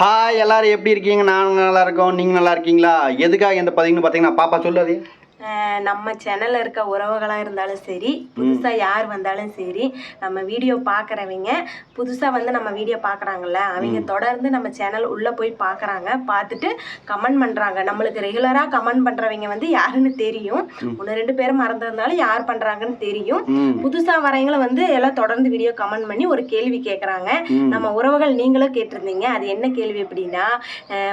Hi எல்லாரும் எப்படி இருக்கீங்க? நாங்கள் நல்லா இருக்கோம். நீங்கள் நல்லா இருக்கீங்களா? எதுக்காக இந்த பதிவுன்னு பார்த்தீங்கன்னா பாப்பா சொல்லாதே. நம்ம சேனல்ல இருக்க உறவுகளா இருந்தாலும் சரி புதுசா யார் வந்தாலும் சரி நம்ம வீடியோ பார்க்குறவங்க புதுசா வந்து நம்ம வீடியோ பார்க்குறாங்கல்ல அவங்க தொடர்ந்து நம்ம சேனல் உள்ள போய் பார்க்குறாங்க பார்த்துட்டு கமெண்ட் பண்றாங்க. நம்மளுக்கு ரெகுலரா கமெண்ட் பண்றவங்க வந்து யாருன்னு தெரியும். ஒன்று ரெண்டு பேரும் மறந்திருந்தாலும் யார் பண்றாங்கன்னு தெரியும். ம். புதுசா வரவங்கள வந்து எல்லாம் தொடர்ந்து வீடியோ கமெண்ட் பண்ணி ஒரு கேள்வி கேட்குறாங்க. நம்ம உறவுகள் நீங்களும் கேட்டிருந்தீங்க. அது என்ன கேள்வி அப்படின்னா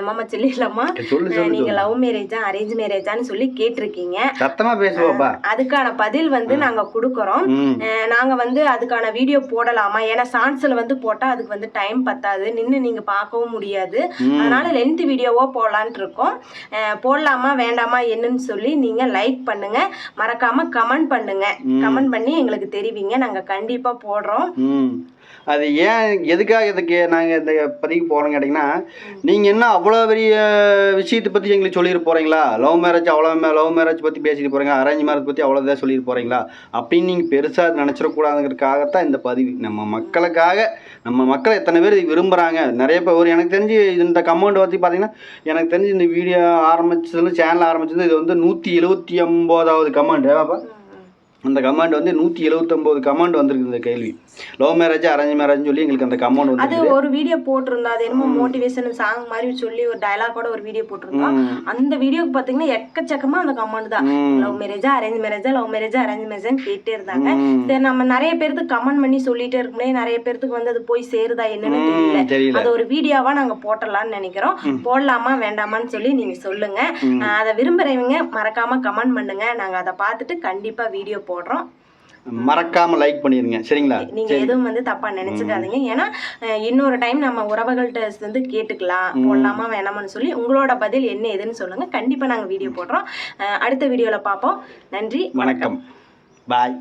மாமா சொல்லிடலாமா? சொல்லு அஹ் சொல்லு நீங்க சொல்லு. லவ் மேரேஜா அரேஞ்ச் மேரேஜான்னு சொல்லி கேட்டிருக்கீங்க. சத்தமா பேசுவாப்பா அதுக்கான பதில் வந்து நாங்க கொடுக்குறோம். நாங்க வந்து அதுக்கான வீடியோ போடலாமா? ஏன்னா சான்ஸ்ல வந்து போட்டா அதுக்கு வந்து டைம் பத்தாது. நின்று நீங்க பார்க்கவும் முடியாது. அதனால லென்த் வீடியோவோ போடலான்ட்டு இருக்கோம். போடலாமா வேண்டாமா என்னன்னு சொல்லி நீங்க லைக் பண்ணுங்க. மறக்காம கமெண்ட் பண்ணுங்க. கமெண்ட் பண்ணி எங்களுக்கு தெரிவிங்க. நாங்க கண்டிப்பா போடுறோம். அது ஏன் எதுக்காக இதுக்கு நாங்கள் இந்த பதிவுக்கு போகிறோம் கேட்டிங்கன்னா நீங்கள் என்ன அவ்வளோ பெரிய விஷயத்தை பற்றி எங்களுக்கு சொல்லிட்டு போகிறீங்களா லவ் மேரேஜ் அவ்வளோ லவ் மேரேஜ் பற்றி பேசிட்டு போகிறீங்க அரேஞ்ச் மேரேஜ் பற்றி அவ்வளோ இதாக சொல்லிட்டு போகிறீங்களா அப்படின்னு நீங்கள் பெருசாக நினச்சிடக்கூடாதுங்கிறதுக்காகத்தான் இந்த பதிவு. நம்ம மக்களுக்காக நம்ம மக்கள் எத்தனை பேர் இது விரும்புகிறாங்க நிறைய பேர் ஒரு எனக்கு தெரிஞ்சு இந்த கமெண்ட் பற்றி பார்த்தீங்கன்னா எனக்கு தெரிஞ்சு இந்த வீடியோ ஆரம்பிச்சதுல சேனல் ஆரம்பிச்சது இது வந்து நூற்றி எழுபத்தி ஒம்போதாவது கமெண்ட். ஏவாப்பா அந்த கமாண்ட் வந்து நூற்றி எழுபத்தொம்போது கமாண்ட் வந்திருக்கு இந்த கேள்வி. லவ் மேரேஜ் அரேஞ்ச் மேரேஜ்னு சொல்லி எங்களுக்கு அந்த கமாண்ட் அது வந்து ஒரு வீடியோ போட்டிருந்தோம் அது என்னமோ மோட்டிவேஷன் சாங் மாதிரி சொல்லி ஒரு டயலாகோட ஒரு வீடியோ போட்டிருந்தோம் அந்த வீடியோக்கு பாத்தீங்கன்னா எக்கச்சக்கமா அந்த கமெண்ட் தான். லவ் மேரேஜா அரேஞ்ச் மேரேஜா லவ் மேரேஜா அரேஞ்ச் மேரேஜ் கேட்டே இருந்தாங்க. சரி நம்ம நிறைய பேருக்கு கமெண்ட் பண்ணி சொல்லிட்டே இருக்கோம்னே நிறைய பேருக்கு வந்து அது போய் சேருதா என்னன்னு தெரியல. அது ஒரு வீடியோவா நாங்க போட்டலாம்னு நினைக்கிறோம். போடலாமா வேண்டாமான்னு சொல்லி நீங்க சொல்லுங்க. அதை விரும்புறவங்க மறக்காம கமெண்ட் பண்ணுங்க. நாங்க அதை பார்த்துட்டு கண்டிப்பா வீடியோ போடுறோம். மறக்காம லைக் பண்ணிருங்க. சரிங்களா? நீங்க எதுவும் வந்து தப்பா நினைச்சுக்காதீங்க. ஏன்னா இன்னொரு டைம் நம்ம உறவுகள்கிட்ட வந்து கேட்டுக்கலாம். போடலாமா வேணாமான்னு சொல்லி உங்களோட பதில் என்ன ஏதுன்னு சொல்லுங்க. கண்டிப்பா நாங்க வீடியோ போடுறோம். அடுத்த வீடியோல பார்ப்போம். நன்றி வணக்கம். பாய்